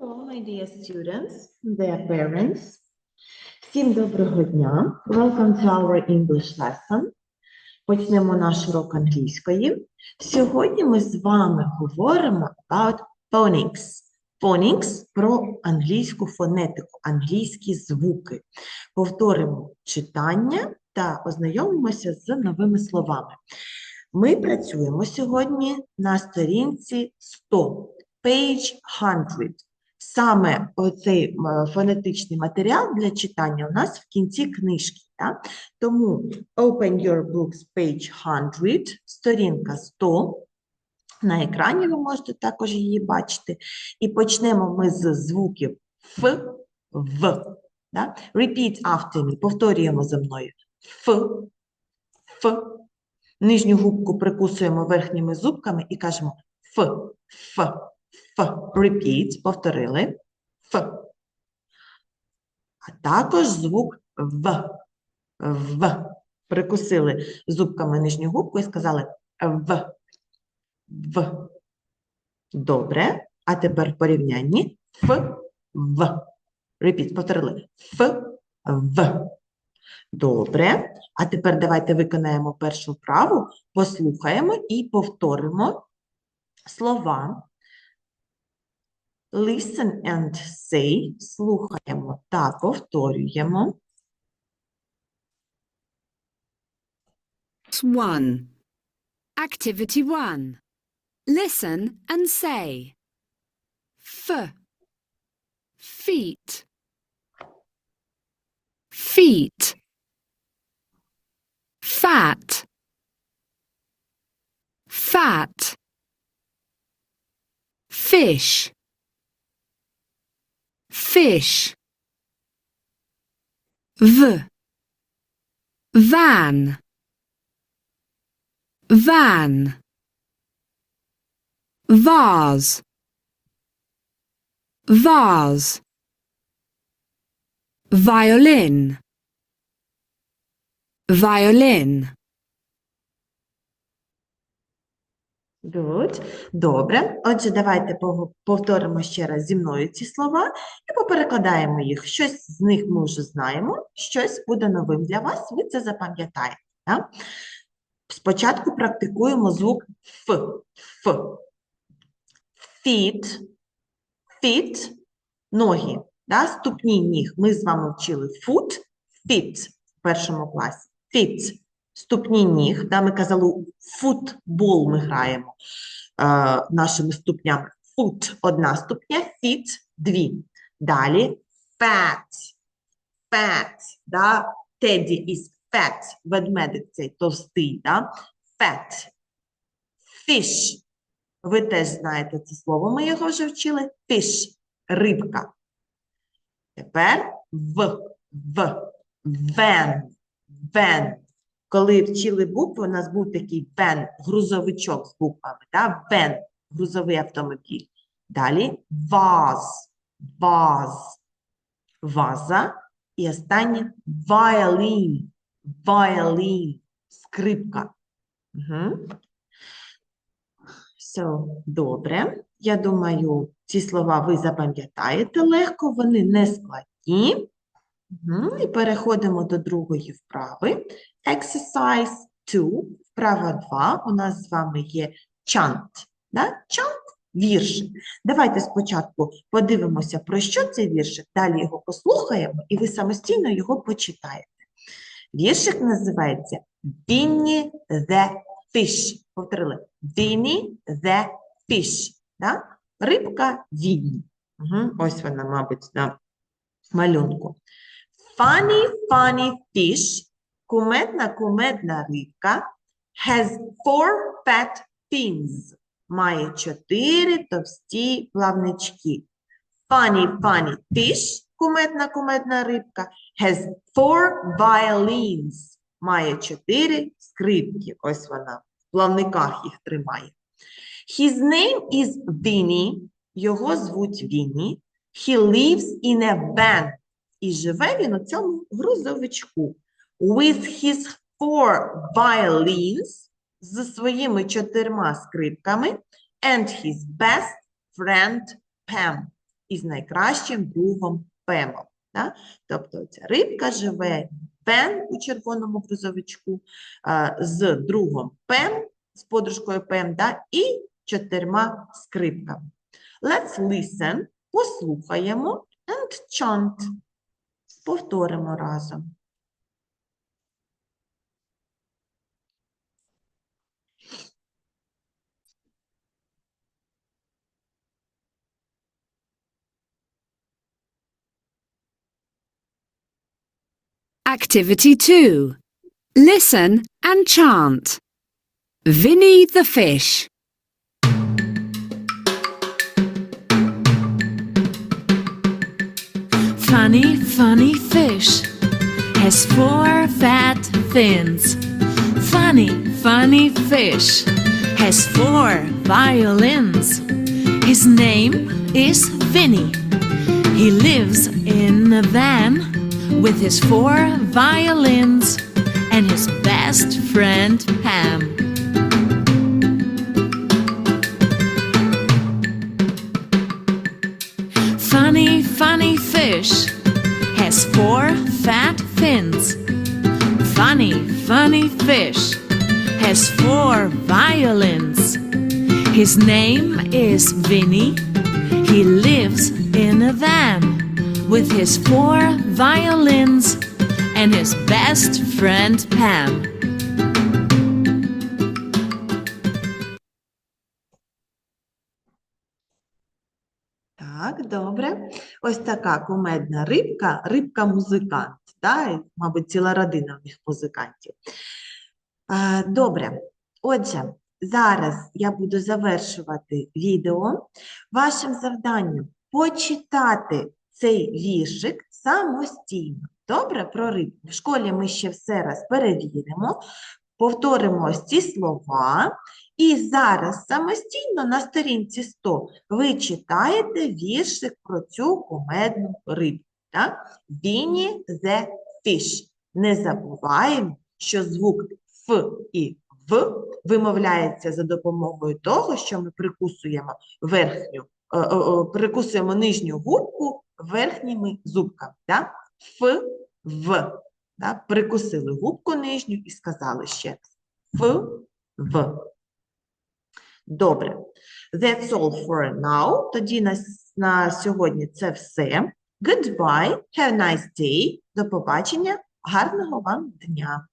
Hello, my dear students, their parents. Всім доброго дня. Welcome to our English lesson. Почнемо наш урок англійської. Сьогодні ми з вами говоримо about phonics. Phonics про англійську фонетику, англійські звуки. Повторимо читання та ознайомимося з новими словами. Ми працюємо сьогодні на сторінці 100, page 100. Саме оцей фонетичний матеріал для читання у нас в кінці книжки. Так? Тому open your books, page 100, сторінка 100. На екрані ви можете також її бачити. І почнемо ми з звуків Ф, В. Да? Repeat after me. Повторюємо за мною. Ф, Ф. Нижню губку прикусуємо верхніми зубками і кажемо Ф, Ф, Ф. Repeat. Повторили. Ф. А також звук В. В. Прикусили зубками нижню губку і сказали В. В. Добре. А тепер в порівнянні Ф, В. Repeat. Повторили. Ф, В. Добре. А тепер давайте виконаємо першу вправу, послухаємо і повторимо слова. Listen and say. Слухаємо та повторюємо. 1. Activity 1. Listen and say. F. Feet. Feet. Fat. Fat. Fish. Fish. V. Van. Van. Vase. Vase. Violin. Violin. Good. Добре. Отже, давайте повторимо ще раз зі мною ці слова і поперекладаємо їх. Щось з них ми вже знаємо, щось буде новим для вас, ви це запам'ятаєте. так? Спочатку практикуємо звук Ф. Ф. Feet. Feet. Ноги. Да? Ступні ніг. Ми з вами вчили foot, feet в першому класі. Feet. Ступні ніг. Да? Ми казали, футбол ми граємо е, нашими ступнями. Foot – одна ступня, feet – дві. Далі fat. Fat. Да? Teddy is fat. Ведмедик цей товстий. Да? Fat. Fish. Ви теж знаєте це слово, ми його вже вчили. Fish. Рибка. Тепер в, в, вен, вен. Коли вчили букви, у нас був такий вен, грузовичок з буквами, да? вен, грузовий автомобіль. Далі ваз, ваз, ваза. І останнє violin, violin, скрипка. Угу. So, добре. Я думаю, ці слова ви запам'ятаєте легко, вони не складні. Мгм, І переходимо до другої вправи. Exercise 2, вправа 2. У нас з вами є chant. Да? Chant – віршик. Давайте спочатку подивимося, про що цей віршик, далі його послухаємо, і ви самостійно його почитаєте. Віршик називається Winnie the Fish. Повторили. Winnie the Fish. Да? Рибка Вінні. Угу. Ось вона, мабуть, на малюнку. Funny, funny fish, кумедна, кумедна рибка, has four fat fins, має чотири товсті плавнички. Funny, funny fish, кумедна, кумедна рибка, has four violins, має чотири скрипки. Ось вона, в плавниках їх тримає. His name is Vinny, його звуть Вінні. He lives in a van, і живе він у цьому грузовичку. With his four violins, зі своїми чотирма скрипками, and his best friend Pam, із найкращим другом Пемом. Да? Тобто ця рибка живе Пен у червоному грузовичку з другом Пем, з подружкою Пем, да? і чотирма скрипками. Let's listen, послухаємо and chant. Повторимо разом. Activity 2. Listen and chant. Vinny the fish. Funny, funny fish has four fat fins. Funny, funny fish has four violins. His name is Vinny. He lives in a van with his four violins and his best friend Pam. Funny, funny fish has four fat fins. Funny, funny fish has four violins. His name is Vinny. He lives in a van with his four violins and his best friend Pam. Так, добре. Ось така кумедна рибка, рибка-музикант. Да? Мабуть, ціла родина в них музикантів. Добре. Отже, зараз я буду завершувати відео. Вашим завданням почитати цей віршик самостійно. Добре, про рибку. В школі ми ще все раз перевіримо, повторимо ось ці слова. І зараз самостійно на сторінці 100 ви читаєте віршик про цю кумедну рибку. Так? Вінні the fish. Не забуваємо, що звук Ф і В вимовляється за допомогою того, що ми прикусуємо верхню, е, е, е, прикусуємо нижню губку верхніми зубками. Так? Ф, В. Так? Прикусили губку нижню і сказали ще. Ф, В. Добре. That's all for now. Тоді на, на сьогодні це все. Goodbye. Have a nice day. До побачення. Гарного вам дня.